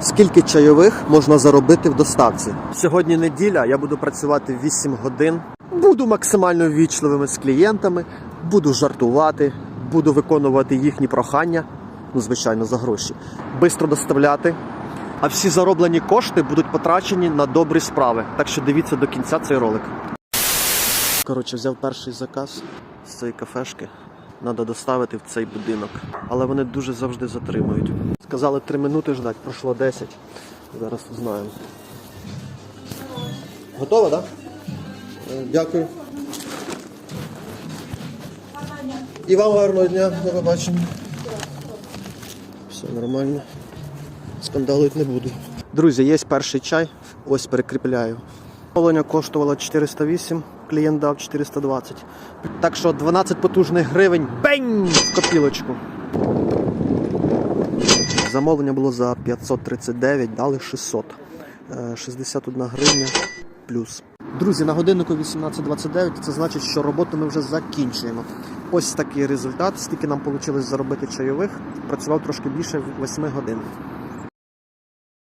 Скільки чайових можна заробити в доставці? Сьогодні неділя, я буду працювати 8 годин. Буду максимально ввічливими з клієнтами, буду жартувати, буду виконувати їхні прохання, ну звичайно, за гроші, бистро доставляти. А всі зароблені кошти будуть потрачені на добрі справи. Так що дивіться до кінця цей ролик. Коротше, взяв перший заказ з цієї кафешки. Треба доставити в цей будинок. Але вони дуже завжди затримують. Сказали 3 минути ждать, пройшло 10. Зараз узнаємо. Готово, так? Да? Е, Дякую. І вам гарного дня, до побачення. Все нормально. Скандалити не буду. Друзі, є перший чай. Ось перекріпляю. Замовлення коштувало 408, клієнт дав 420. Так що 12 потужних гривень бень в копілочку. Замовлення було за 539, дали 600. Е, 61 гривня плюс. Друзі, на годиннику 18.29 це значить, що роботу ми вже закінчуємо. Ось такий результат. Скільки нам вийшло заробити чайових. Працював трошки більше 8 годин.